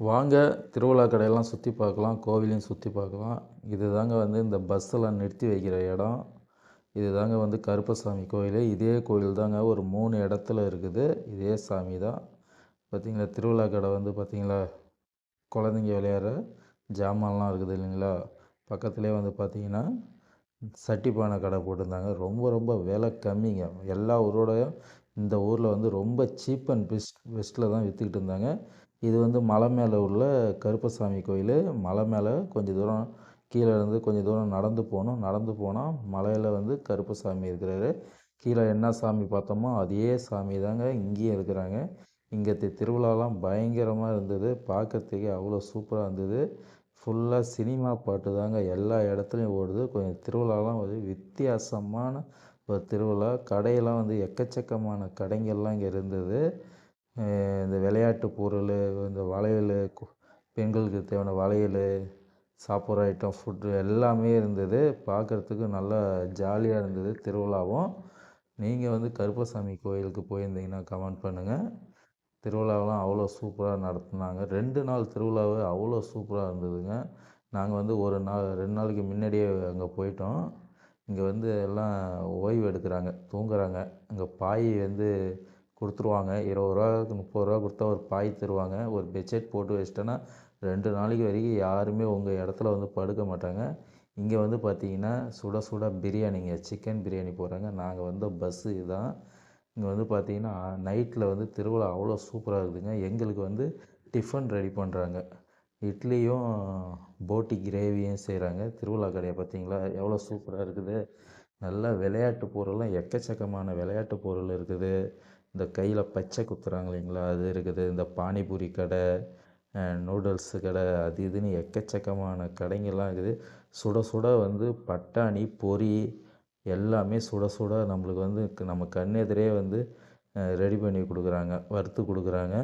வாங்க திருவிழா கடையெல்லாம் சுற்றி பார்க்கலாம் கோவிலையும் சுற்றி பார்க்கலாம். இது தாங்க வந்து இந்த பஸ்ஸெல்லாம் நிறுத்தி வைக்கிற இடம். இது தாங்க வந்து கருப்பசாமி கோயில். இதே கோயில் தாங்க ஒரு மூணு இடத்துல இருக்குது. இதே சாமி தான். பார்த்தீங்களா திருவிழா கடை வந்து பார்த்தீங்களா குழந்தைங்க விளையாடுற ஜாமான்லாம் இருக்குது இல்லைங்களா? பக்கத்துலேயே வந்து பார்த்தீங்கன்னா சட்டிப்பானை கடை போட்டிருந்தாங்க. ரொம்ப ரொம்ப விலை கம்மிங்க. எல்லா ஊரோடையும் இந்த ஊரில் வந்து ரொம்ப சீப் அண்ட் பெஸ்ட் பெஸ்ட்டில் தான் விற்றுக்கிட்டு இருந்தாங்க. இது வந்து மலை மேலே உள்ள கருப்பசாமி கோயில். மலை மேலே கொஞ்சம் தூரம் கீழே இருந்து கொஞ்சம் தூரம் நடந்து போகணும். நடந்து போனால் மலையில் வந்து கருப்பசாமி இருக்கிறாரு. கீழே என்ன சாமி பார்த்தோமோ அதே சாமி தாங்க இங்கேயும் இருக்கிறாங்க. இங்கே திருவிழாலாம் பயங்கரமாக இருந்தது. பார்க்கறதுக்கே அவ்வளோ சூப்பராக இருந்தது. ஃபுல்லாக சினிமா பாட்டு தாங்க எல்லா இடத்துலையும் ஓடுது. கொஞ்சம் திருவிழாலாம் ஒரு வித்தியாசமான ஒரு திருவிழா. கடையெல்லாம் வந்து எக்கச்சக்கமான கடைங்கள்லாம் இங்கே இருந்தது. இந்த விளையாட்டு பொருள் இந்த வளையல் பெண்களுக்கு தேவையான வளையல் சாப்பிட்ற ஐட்டம் ஃபுட்டு எல்லாமே இருந்தது. பார்க்குறதுக்கு நல்லா ஜாலியாக இருந்தது திருவிழாவும். நீங்கள் வந்து கருப்பசாமி கோயிலுக்கு போயிருந்தீங்கன்னா கமெண்ட் பண்ணுங்கள் திருவிழாவெலாம் அவ்வளோ சூப்பராக நடத்துனாங்க. ரெண்டு நாள் திருவிழாவே அவ்வளோ சூப்பராக இருந்ததுங்க. நாங்கள் வந்து ஒரு நாள் ரெண்டு நாளைக்கு முன்னாடியே அங்கே போயிட்டோம். இங்கே வந்து எல்லாம் ஓய்வு எடுக்கிறாங்க தூங்குறாங்க. அங்கே பாய் வந்து கொடுத்துருவாங்க. இருபது ரூபா முப்பது ரூபா கொடுத்தா ஒரு பாய் தருவாங்க. ஒரு பெட்ஷீட் போட்டு வச்சிட்டோன்னா ரெண்டு நாளைக்கு வரைக்கும் யாருமே உங்கள் இடத்துல வந்து படுக்க மாட்டாங்க. இங்கே வந்து பார்த்தீங்கன்னா சுட சுட பிரியாணிங்க சிக்கன் பிரியாணி போடுறாங்க. நாங்கள் வந்த பஸ்ஸு இதுதான். இங்கே வந்து பார்த்தீங்கன்னா நைட்டில் வந்து திருவிழா அவ்வளோ சூப்பராக இருக்குதுங்க. எங்களுக்கு வந்து டிஃபன் ரெடி பண்ணுறாங்க இட்லியும் போட்டி கிரேவியும் செய்கிறாங்க திருவிழா கடையை பார்த்தீங்களா எவ்வளோ சூப்பராக இருக்குது. நல்லா விளையாட்டு பொருள்லாம் எக்கச்சக்கமான விளையாட்டு பொருள் இருக்குது. இந்த கையில் பச்சை குத்துறாங்க இல்லைங்களா? அது இருக்குது. இந்த பானிபூரி கடை நூடுல்ஸு கடை அது இதுன்னு எக்கச்சக்கமான கடைங்கள்லாம் இருக்குது. சுட சுட வந்து பட்டாணி பொரி எல்லாமே சுட சுட நம்மளுக்கு வந்து க- நம்ம கண்ணெதிரே வந்து ரெடி பண்ணி கொடுக்குறாங்க. வறுத்து கொடுக்குறாங்க.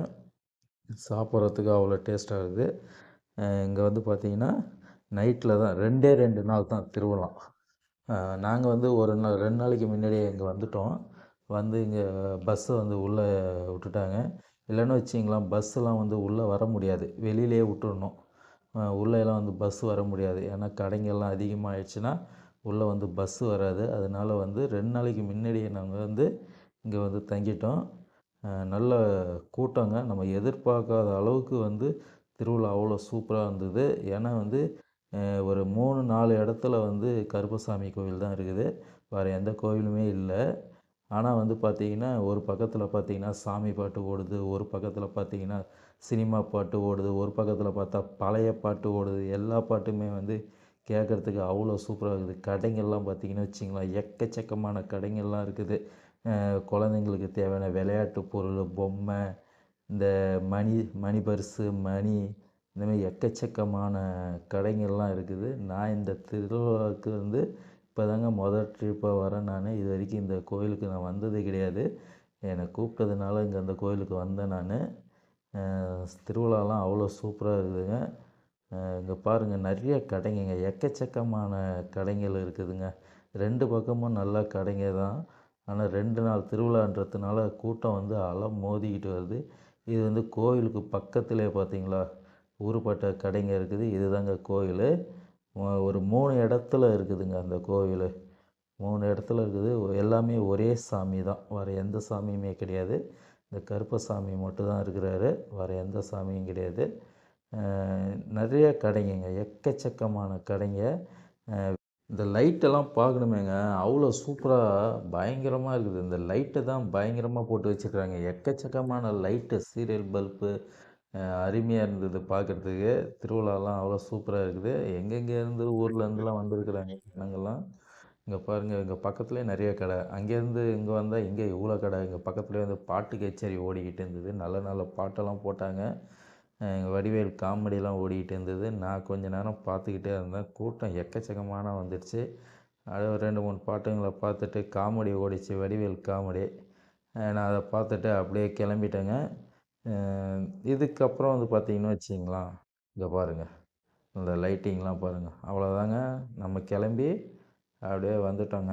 சாப்பிட்றதுக்கு அவ்வளோ டேஸ்ட்டாக இருக்குது. இங்கே வந்து பார்த்திங்கன்னா நைட்டில் தான் ரெண்டே ரெண்டு நாள் தான் திருவிழா. நாங்கள் வந்து ஒரு நாள் ரெண்டு நாளைக்கு முன்னாடியே இங்கே வந்துட்டோம். வந்து இங்கே பஸ்ஸை வந்து உள்ளே விட்டுட்டாங்க. இல்லைன்னு வச்சிங்களேன் பஸ்ஸெலாம் வந்து உள்ளே வர முடியாது. வெளியிலே விட்டுடணும் உள்ளேலாம் வந்து பஸ் வர முடியாது. ஏன்னா கடைங்கள்லாம் அதிகமாகிடுச்சுன்னா உள்ளே வந்து பஸ்ஸு வராது. அதனால் வந்து ரெண்டு நாளைக்கு முன்னாடியே நாங்கள் வந்து இங்கே வந்து தங்கிட்டோம். நல்ல கூட்டங்க. நம்ம எதிர்பார்க்காத அளவுக்கு வந்து திருவிழா அவ்வளோ சூப்பராக இருந்தது. ஏன்னா வந்து ஒரு மூணு நாலு இடத்துல வந்து கருப்பசாமி கோவில் தான் இருக்குது. வேறு எந்த கோவிலுமே இல்லை. ஆனால் வந்து பார்த்திங்கன்னா ஒரு பக்கத்தில் பார்த்தீங்கன்னா சாமி பாட்டு ஓடுது ஒரு பக்கத்தில் பார்த்திங்கன்னா சினிமா பாட்டு ஓடுது ஒரு பக்கத்தில் பார்த்தா பழைய பாட்டு ஓடுது எல்லா பாட்டுமே வந்து கேட்குறதுக்கு அவ்வளோ சூப்பராக இருக்குது. கடைங்கள்லாம் பார்த்திங்கன்னா வச்சிங்களேன் எக்கச்சக்கமான கடைங்கள்லாம் இருக்குது. குழந்தைங்களுக்கு தேவையான விளையாட்டு பொருள் பொம்மை இந்த மணி மணி பர்ஸு மணி இந்த மாதிரி எக்கச்சக்கமான கடைங்கள்லாம் இருக்குது. நான் இந்த திருவிழாவுக்கு வந்து இப்போ தாங்க முதல் ட்ரிப்பாக வரேன் நான். இது வரைக்கும் இந்த கோயிலுக்கு நான் வந்ததே கிடையாது. என்னை கூப்பிட்டதுனால இங்கே அந்த கோயிலுக்கு வந்தேன் நான். திருவிழாலாம் அவ்வளோ சூப்பராக இருக்குதுங்க. இங்கே பாருங்கள் நிறைய கடைங்கங்க. எக்கச்சக்கமான கடைகள் இருக்குதுங்க. ரெண்டு பக்கமும் நல்லா கடைங்க தான். ஆனால் ரெண்டு நாள் திருவிழான்றதுனால கூட்டம் வந்து அலம் மோதிக்கிட்டு வருது. இது வந்து கோயிலுக்கு பக்கத்திலே பார்த்தீங்களா ஊருப்பட்ட கடைங்க இருக்குது. இதுதாங்க கோயில். ஒரு மூணு இடத்துல இருக்குதுங்க அந்த கோவில். மூணு இடத்துல இருக்குது. எல்லாமே ஒரே சாமி தான். வேறு எந்த சாமியுமே கிடையாது. இந்த கருப்பசாமி மட்டும் தான் இருக்கிறாரு. வேறு எந்த சாமியும் கிடையாது. நிறைய கடைங்கங்க. எக்கச்சக்கமான கடைங்க. இந்த லைட்டெல்லாம் பார்க்கணுமேங்க அவ்வளோ சூப்பராக பயங்கரமாக இருக்குது. இந்த லைட்டை தான் பயங்கரமாக போட்டு வச்சுக்கிறாங்க எக்கச்சக்கமான லைட்டு சீரியல் பல்பு அருமையாக இருந்தது பார்க்குறதுக்கு திருவிழாலாம் அவ்வளோ சூப்பராக இருக்குது. எங்கெங்கே இருந்து ஊர்ல இருந்துலாம் வந்திருக்கிறாங்க ஜனங்கள்லாம். இங்கே பாருங்கள் இங்கே பக்கத்துலேயே நிறைய கடை. அங்கேருந்து இங்கே வந்தால் இங்கே இவ்வளோ கடை. இங்கே பக்கத்துலேயே வந்து பாட்டு கச்சேரி ஓடிக்கிட்டு இருந்தது. நல்ல நல்ல பாட்டெல்லாம் போட்டாங்க. எங்கள் வடிவேல் காமெடியெலாம் ஓடிக்கிட்டு இருந்தது. நான் கொஞ்ச நேரம் பார்த்துக்கிட்டே இருந்தேன். கூட்டம் எக்கச்சக்கமான வந்துடுச்சு. அது ரெண்டு மூணு பாட்டுங்களை பார்த்துட்டு காமெடி ஓடிச்சு. வடிவேல் காமெடி நான் அதை பார்த்துட்டு அப்படியே கிளம்பிட்டேங்க. இதுக்கப்புறம் வந்து பார்த்திங்கன்னு வச்சிங்களா இங்கே பாருங்கள் இந்த லைட்டிங்லாம் பாருங்கள் அவ்வளோதாங்க. நம்ம கிளம்பி அப்படியே வந்துட்டோங்க.